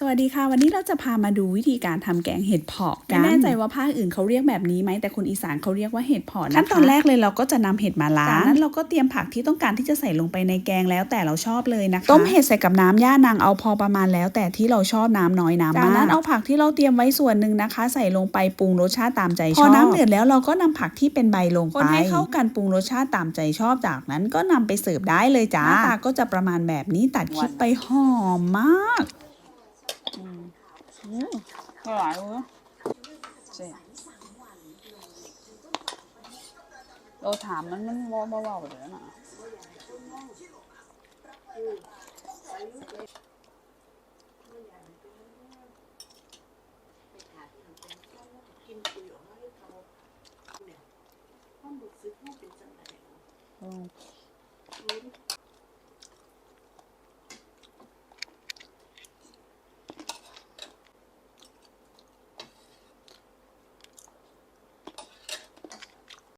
สวัสดีค่ะ วันนี้เราจะพามาดูวิธีการทำแกงเห็ดเผาะกันไม่แน่ใจว่าภาคอื่นเขาเรียกแบบนี้ไหมแต่คนอีสานเขาเรียกว่าเห็ดเผาะนะคะขั้นตอนแรกเลยเราก็จะนำเห็ดมาล้างจากนั้นเราก็เตรียมผักที่ต้องการที่จะใส่ลงไปในแกงแล้วแต่เราชอบเลยนะคะต้มเห็ดใส่กับน้ำย่านางเอาพอประมาณแล้ว แต่ที่เราชอบน้ำน้อยน้ำมากจากนั้นเอาผักที่เราเตรียมไว้ส่วนหนึ่งนะคะ ใส่ลงไปปรุงรสชาติตามใจชอบพอน้ำเดือดแล้วเราก็นำผักที่เป็นใบลงไปคนให้เข้ากันปรุงรสชาติตามใจชอบจากนั้นก็นำไปเสิร์ฟได้เลยจ้าหน้าตาก็จะประมาณแบบนี้ตัดคลิปไปหอมมาก อืมอร่อยเว้ยเจ๊เราถามมันมันว่าว่าว่าไปเลยนะอืม